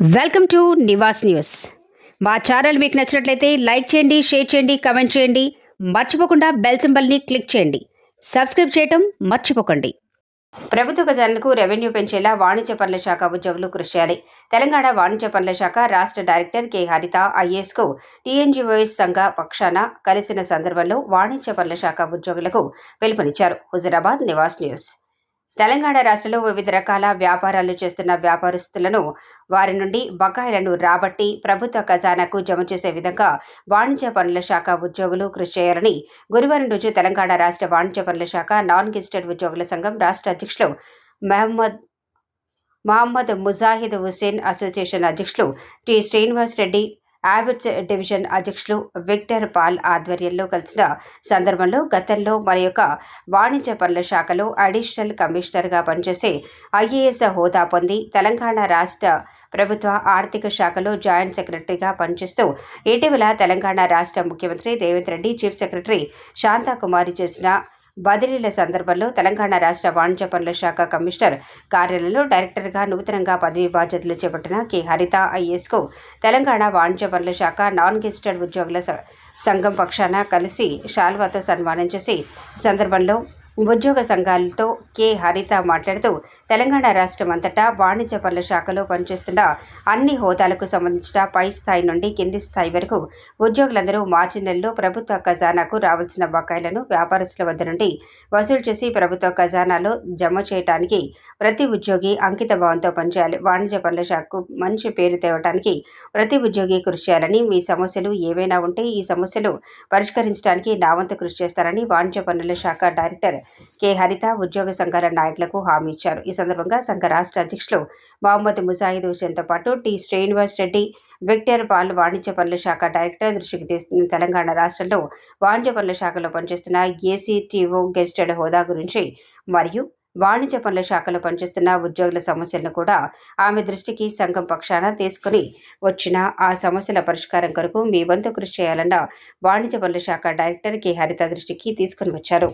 Welcome to Nivas news. మా channel మీకు నచ్చినట్లయితే లైక్ చేయండి షేర్ చేయండి కమెంట్ చేయండి. మర్చిపోకుండా బెల్ సింబల్ని క్లిక్ చేయండి. సబ్స్క్రైబ్ చేయటం మర్చిపోకండి. ప్రభుత్వ ఖజానాకు రెవెన్యూ పెంచేలా వాణిజ్య పనుల శాఖ ఉద్యోగులు కృషి చేయాలి. తెలంగాణ వాణిజ్య పనుల శాఖ రాష్ట్ర డైరెక్టర్ కె. హరిత ఐఏఎస్కు టీఎన్జీఓఎస్ సంఘ పక్షాన కలిసిన సందర్భంలో వాణిజ్య పనుల శాఖ ఉద్యోగులకు పిలుపునిచ్చారు. హుజరాబాద్ నివాస్ న్యూస్. తెలంగాణ రాష్ట్రంలో వివిధ రకాల వ్యాపారాలు చేస్తున్న వ్యాపారస్తులను వారి నుండి బకాయిలను రాబట్టి ప్రభుత్వ ఖజానాకు జమ చేసే విధంగా వాణిజ్య పనుల శాఖ ఉద్యోగులు కృషి చేయాలని గురువారం రోజు తెలంగాణ రాష్ట్ర వాణిజ్య పనుల శాఖ నాన్ గెజిటెడ్ ఉద్యోగుల సంఘం రాష్ట్ర అధ్యక్షులు మహమ్మద్ మహమ్మద్ ముజాహిద్ హుసేన్ అసోసియేషన్ అధ్యక్షులు టి శ్రీనివాస్ రెడ్డి యాబిట్స్ డివిజన్ అధ్యక్షులు విక్టర్ పాల్ ఆధ్వర్యంలో కలిసిన సందర్భంలో గతంలో మరి యొక్క వాణిజ్య పనుల శాఖలో అడిషనల్ కమిషనర్గా పనిచేసే ఐఏఎస్ హోదా పొంది తెలంగాణ రాష్ట్ర ప్రభుత్వ ఆర్థిక శాఖలో జాయింట్ సెక్రటరీగా పనిచేస్తూ ఇటీవల తెలంగాణ రాష్ట్ర ముఖ్యమంత్రి రేవంత్ రెడ్డి చీఫ్ సెక్రటరీ శాంతాకుమారి చేసిన బదిలీల సందర్భంలో తెలంగాణ రాష్ట్ర వాణిజ్య పనుల శాఖ కమిషనర్ కార్యాలయంలో డైరెక్టర్గా నూతనంగా పదవీ బాధ్యతలు చేపట్టిన కె. హరిత ఐఏఎస్కు తెలంగాణ వాణిజ్య పనుల శాఖ నాన్ గెజిటెడ్ ఉద్యోగుల స- సంఘం పక్షాన కలిసి శాల్వాతో సన్మానం చేసి సందర్భంలో ఉద్యోగ సంఘాలతో కె. హరిత మాట్లాడుతూ తెలంగాణ రాష్ట్రం అంతటా వాణిజ్య పనుల శాఖలో పనిచేస్తున్న అన్ని హోదాలకు సంబంధించిన పై స్థాయి నుండి కింది స్థాయి వరకు ఉద్యోగులందరూ మార్చి నెలలో ప్రభుత్వ ఖజానాకు రావాల్సిన బకాయిలను వ్యాపారస్తుల వద్ద నుండి వసూలు చేసి ప్రభుత్వ ఖజానాలో జమ చేయడానికి ప్రతి ఉద్యోగి అంకిత భావంతో పనిచేయాలి. వాణిజ్య పనుల శాఖకు మంచి పేరు తేవడానికి ప్రతి ఉద్యోగి కృషి చేయాలని మీ సమస్యలు ఏవైనా ఉంటే ఈ సమస్యలు పరిష్కరించడానికి నా వంతు కృషి చేస్తారని వాణిజ్య పనుల శాఖ డైరెక్టర్ కె. హరిత ఉద్యోగ సంఘాల నాయకులకు హామీ ఇచ్చారు. ఈ సందర్భంగా సంఘ రాష్ట్ర అధ్యక్షులు మహమ్మద్ ముజాహిద్ హుసేన్తో పాటు T. Srinivas Reddy Victor Paul వాణిజ్య పనుల శాఖ డైరెక్టర్ దృష్టికి తీస్తున్న తెలంగాణ రాష్ట్రంలో వాణిజ్య పనుల శాఖలో పనిచేస్తున్న ఏసీటీఓ గెస్టెడ్ హోదా గురించి మరియు వాణిజ్య పనుల శాఖలో పనిచేస్తున్న ఉద్యోగుల సమస్యలను కూడా ఆమె దృష్టికి సంఘం పక్షాన తీసుకుని వచ్చిన ఆ సమస్యల పరిష్కారం కొరకు మీ వంతు కృషి చేయాలన్న వాణిజ్య పనుల శాఖ డైరెక్టర్ కె. హరిత దృష్టికి తీసుకుని వచ్చారు.